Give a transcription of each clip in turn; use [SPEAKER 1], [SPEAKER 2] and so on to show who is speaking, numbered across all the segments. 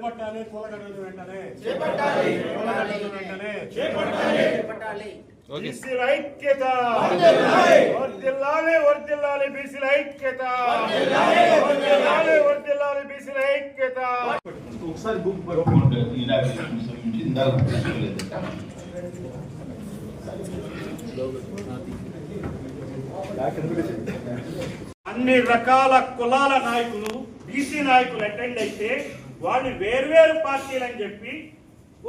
[SPEAKER 1] చేపట్టాలి కూలగడలు వెంటనే.
[SPEAKER 2] చేపట్టాలి.
[SPEAKER 1] కూలగడలు వెంటనే.
[SPEAKER 2] చేపట్టాలి.
[SPEAKER 1] బీసీల ఐక్యత. వర్దిల్లాలి. వర్దిల్లాలి బీసీల ఐక్యత. వర్దిల్లాలి వర్దిల్లాలి. బీసీల ఐక్యత.
[SPEAKER 3] ఒకసారి బుక్ ఇందాక
[SPEAKER 1] అన్ని రకాల కులాల నాయకులు బీసీ నాయకులు అటెండ్ అయితే వాళ్ళు వేర్వేరు పార్టీలు అని చెప్పి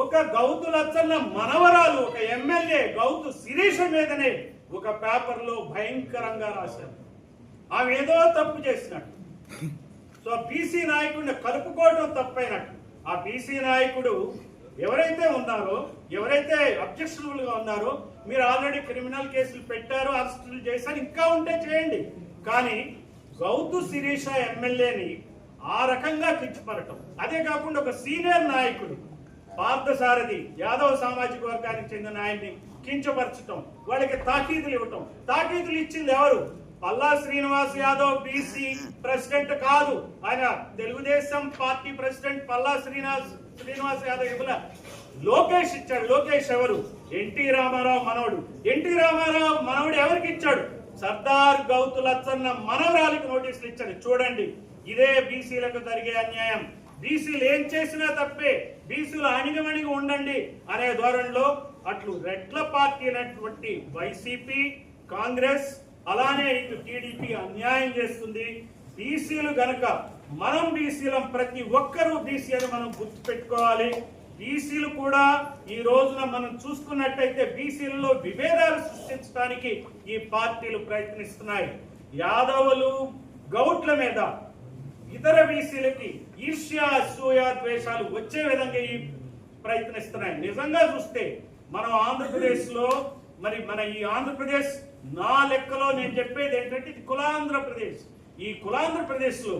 [SPEAKER 1] ఒక గౌతు లచ్చన్న మనవరాలు ఒక ఎమ్మెల్యే గౌతు శిరీష మీదనే ఒక పేపర్లో భయంకరంగా రాశారు. ఆమె ఏదో తప్పు చేసినట్టు. సో బీసీ నాయకుడిని కలుపుకోవడం తప్పైనట్టు. ఆ బీసీ నాయకుడు ఎవరైతే ఉన్నారో ఎవరైతే అబ్జెక్షనబుల్గా ఉన్నారో మీరు ఆల్రెడీ క్రిమినల్ కేసులు పెట్టారు అరెస్టులు చేశారు ఇంకా ఉంటే చేయండి. కానీ గౌతు శిరీష ఎమ్మెల్యేని ఆ రకంగా కించపడటం. అదే కాకుండా ఒక సీనియర్ నాయకుడు పార్థసారథి యాదవ్ సామాజిక వర్గానికి చెందిన ఆయన్ని కించపరచటం వాళ్ళకి తాకీదులు ఇవ్వటం. తాకీదులు ఇచ్చింది ఎవరు? పల్లా శ్రీనివాస్ యాదవ్ బీసీ ప్రెసిడెంట్ కాదు. ఆయన తెలుగుదేశం పార్టీ ప్రెసిడెంట్ పల్లా శ్రీనివాస్ శ్రీనివాస్ యాదవ్ ఇవ్వల. లోకేష్ ఇచ్చాడు. లోకేష్ ఎవరు? ఎన్టీ రామారావు మనవడు. ఎన్టీ రామారావు మనవడు ఎవరికి ఇచ్చాడు? సర్దార్ గౌతు లచ్చన్న మనవరాలికి నోటీసులు ఇచ్చాడు. చూడండి. ఇదే బీసీలకు జరిగే అన్యాయం. బీసీలు ఏం చేసినా తప్పే. బీసీలు అణిగమణిగి ఉండండి అనే ధోరణిలో అట్లు రెడ్ల పార్టీ అయినటువంటి వైసీపీ కాంగ్రెస్ అలానే ఇటు టీడీపీ అన్యాయం చేస్తుంది. బీసీలు గనక మనం బీసీలం ప్రతి ఒక్కరూ బీసీ అని మనం గుర్తుపెట్టుకోవాలి బీసీలు కూడా ఈ రోజున మనం చూసుకున్నట్టయితే బీసీలలో విభేదాలు సృష్టించడానికి ఈ పార్టీలు ప్రయత్నిస్తున్నాయి. యాదవులు గౌట్ల మీద ఇతర బీసీలకి ఈర్ష్య అసూయ ద్వేషాలు వచ్చే విధంగా ఈ ప్రయత్నిస్తున్నాయి. నిజంగా చూస్తే మనం ఆంధ్రప్రదేశ్లో మరి మన ఈ ఆంధ్రప్రదేశ్ నా లెక్కలో నేను చెప్పేది ఏంటంటే ఇది కులాంధ్రప్రదేశ్. ఈ కులాంధ్రప్రదేశ్లో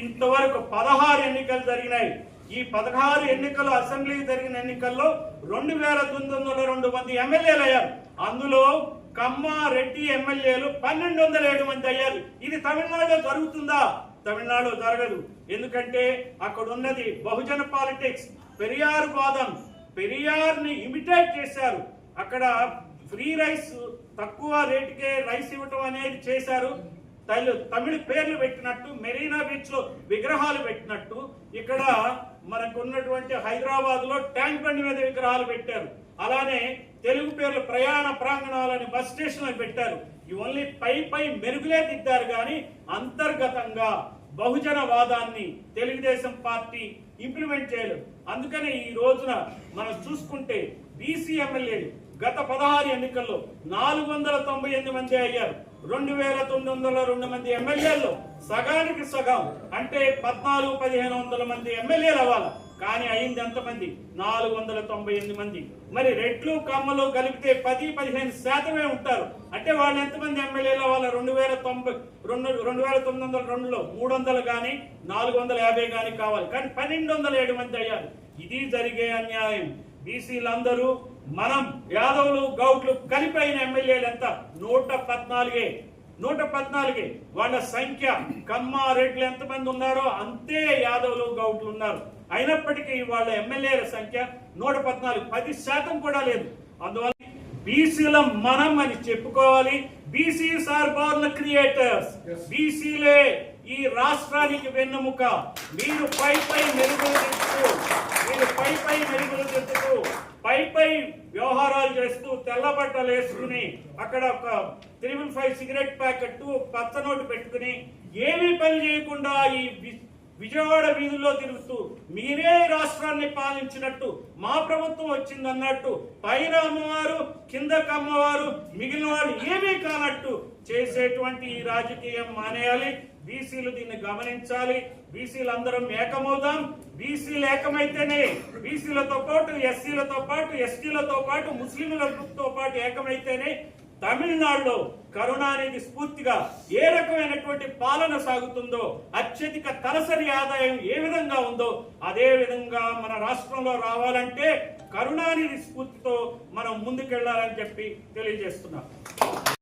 [SPEAKER 1] ఇంతవరకు పదహారు ఎన్నికలు జరిగినాయి. ఈ పదహారు ఎన్నికలు అసెంబ్లీకి జరిగిన ఎన్నికల్లో రెండు వేల తొమ్మిది వందల రెండు మంది ఎమ్మెల్యేలు అయ్యారు. అందులో కమ్మారెడ్డి ఎమ్మెల్యేలు పన్నెండు వందల ఏడు మంది అయ్యారు. ఇది తమిళనాడులో జరుగుతుందా? తమిళనాడు జరగదు. ఎందుకంటే అక్కడ ఉన్నది బహుజన పాలిటిక్స్. పెరియార్ వాదం పెరియార్ని ఇమిటేట్ చేశారు. అక్కడ ఫ్రీ రైస్ తక్కువ రేటుకే రైస్ ఇవ్వటం అనేది చేశారు. తమిళ తమిళ పేర్లు పెట్టినట్టు మెరీనా బీచ్లో విగ్రహాలు పెట్టినట్టు ఇక్కడ మనకు ఉన్నటువంటి హైదరాబాద్లో ట్యాంక్ బండి మీద విగ్రహాలు పెట్టారు. అలానే తెలుగు పేర్లు ప్రయాణ ప్రాంగణాలని బస్ స్టేషన్లు పెట్టారు. ఈ ఓన్లీ పై పై మెరుగులే దిద్దారు కానీ అంతర్గతంగా బహుజన వాదాన్ని తెలుగుదేశం పార్టీ ఇంప్లిమెంట్ చేయలేదు. అందుకనే ఈ రోజున మనం చూసుకుంటే బీసీ ఎమ్మెల్యేలు గత పదహారు ఎన్నికల్లో నాలుగు వందల తొంభై ఎనిమిది మంది అయ్యారు. రెండు వేల తొమ్మిది వందల రెండు మంది ఎమ్మెల్యేలు సగానికి సగం అంటే పద్నాలుగు పదిహేను వందల మంది ఎమ్మెల్యేలు అవ్వాలి. కానీ అయింది ఎంతమంది? నాలుగు వందల తొంభై ఎనిమిది మంది. మరి రెట్లు కమ్మలు కలిపితే పది పదిహేను శాతమే ఉంటారు. అంటే వాళ్ళు ఎంతమంది ఎమ్మెల్యేలో? వాళ్ళ రెండు వేల తొంభై రెండు రెండు వేల తొమ్మిది వందల రెండులో మూడు వందలు కానీ నాలుగు వందల యాభై కానీ కావాలి. కానీ పన్నెండు వందల ఏడు మంది అయ్యారు. ఇది జరిగే అన్యాయం. బీసీలందరూ మనం యాదవులు గౌట్లు కలిపి అయిన ఎమ్మెల్యేలు ఎంత? నూట పద్నాలుగే. నూట పద్నాలుగే వాళ్ళ సంఖ్య కమ్మ రెడ్లు ఎంతమంది ఉన్నారో అంతే యాదవులు గౌట్లు ఉన్నారు. అయినప్పటికీ వాళ్ళ ఎమ్మెల్యేల సంఖ్య నూట పద్నాలుగు. పది శాతం కూడా లేదు. అందువల్ల బీసీల మనం అని చెప్పుకోవాలి. BCs are born creators. బీసీలే. ఈ రాష్ట్రానికి వెన్నెముక. మీరు పై పై మెరుగులు తెచ్చుతూ మీరు పై పై మెరుగులు తెచ్చుతూ పై పై వ్యవహారాలు చేస్తూ తెల్ల బట్టలు వేసుకుని అక్కడ ఒక త్రిబుల్ ఫైవ్ సిగరెట్ ప్యాకెట్ పచ్చ నోటు పెట్టుకుని ఏమీ పని చేయకుండా ఈ విజయవాడ వీధుల్లో తిరుగుతూ మీరే రాష్ట్రాన్ని పాలించినట్టు మా ప్రభుత్వం వచ్చిందన్నట్టు పైన అమ్మవారు కిందకు మిగిలిన వాళ్ళు ఏమీ కానట్టు చేసేటువంటి ఈ రాజకీయం మానేయాలి. బీసీలు దీన్ని గమనించాలి. బీసీలు అందరం ఏకమవుదాం బీసీలు ఏకమైతేనే బీసీలతో పాటు ఎస్సీలతో పాటు ఎస్టీలతో పాటు ముస్లింలతో పాటు ఏకమైతేనే తమిళనాడులో కరుణ అనేది స్ఫూర్తిగా ఏ రకమైనటువంటి పాలన సాగుతుందో అత్యధిక తలసరి ఆదాయం ఏ విధంగా ఉందో అదే విధంగా మన రాష్ట్రంలో రావాలంటే కరుణానిధి స్ఫూర్తితో మనం ముందుకెళ్ళాలని చెప్పి తెలియజేస్తున్నాం.